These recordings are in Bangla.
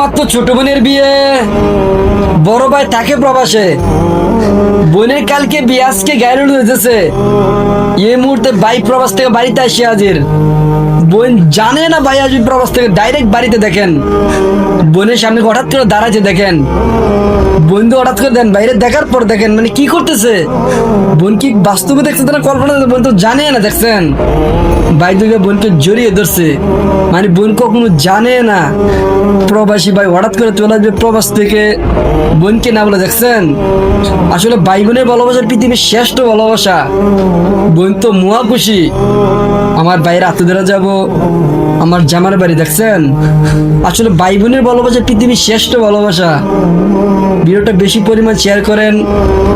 মাত্র ছোট বোনের বিয়ে। বড় ভাই থাকে প্রবাসে। বোনের কালকে বিয়ে আজকে হয়েছে এই মুহূর্তে ভাই প্রবাস থেকে বাড়িতে আসে হাজির। বোন জানে না ভাই আজ প্রবাস থেকে ডাইরেক্ট বাড়িতে দেখেন। বোনের সামনে হঠাৎ করে দাঁড়াচ্ছে দেখেন। বন্ধু হঠাৎ করে দেন, বাইরে দেখার পর দেখেন মানে কি করতেছে? বোন কি বাস্তবে দেখছে না, কল্পনা বোন তো জানে না, দেখছেন? ভাই দুকে বোনকে জড়িয়ে ধরছে। মানে বোন কখনো জানে না। প্রবাসী ভাই হঠাৎ করে চলে আসবে প্রবাস থেকে। বোনকে না বলে, দেখছেন? আসলে ভাই বোনের ভালোবাসার পৃথিবীর শ্রেষ্ঠ ভালোবাসা। বোন তো মুয়া খুশি। আমার বাইরে ধরে যাব। আমার জামার বাড়ি, দেখছেন? আসলে ভাই বোনের ভালোবাসা পৃথিবীর শ্রেষ্ঠ ভালোবাসা। ভিডিওটা বেশি পরিমাণ শেয়ার করেন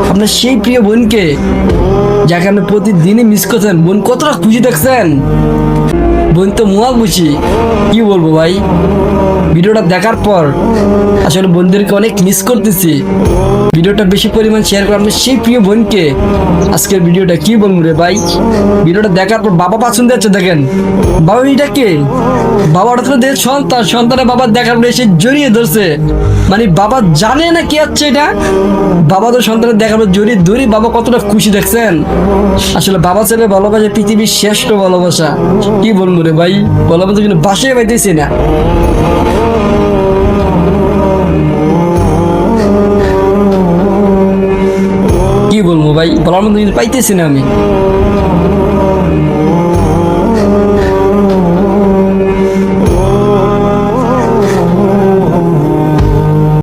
আপনার সেই প্রিয় বোনকে, যাকে আপনি প্রতিদিনই মিস করছেন। বোন কতটা খুশি, দেখছেন? Thank you. বোন তো মুয়া খুশি কি বলব ভাই? ভিডিওটা দেখার পর আসলে বন্ধুদেরকে অনেক মিস করতেছি। ভিডিওটা বেশি পরিমাণ শেয়ার করে আপনার সেই প্রিয় বোনকে আজকের ভিডিওটা কি বলব রে ভাই? ভিডিওটা দেখার পর বাবা পছন্দ যাচ্ছে দেখেন। বাবা এটা কে? বাবাটা তো দেখ, সন্তান। সন্তানের বাবা দেখার পরে এসে জড়িয়ে ধরছে। মানে বাবা জানে না কি হচ্ছে এটা? বাবা তো সন্তানের দেখার পর জড়িয়ে ধরি বাবা কতটা খুশি দেখছেন? আসলে বাবা ছেলে ভালোবাসা পৃথিবীর শ্রেষ্ঠ ভালোবাসা। কি বলব রে ভাই ভালোবাসা কিন্তু বাসায় পাইতেছি না। কি বলব ভাই বলার মতো কিন্তু পাইতেছি না আমি।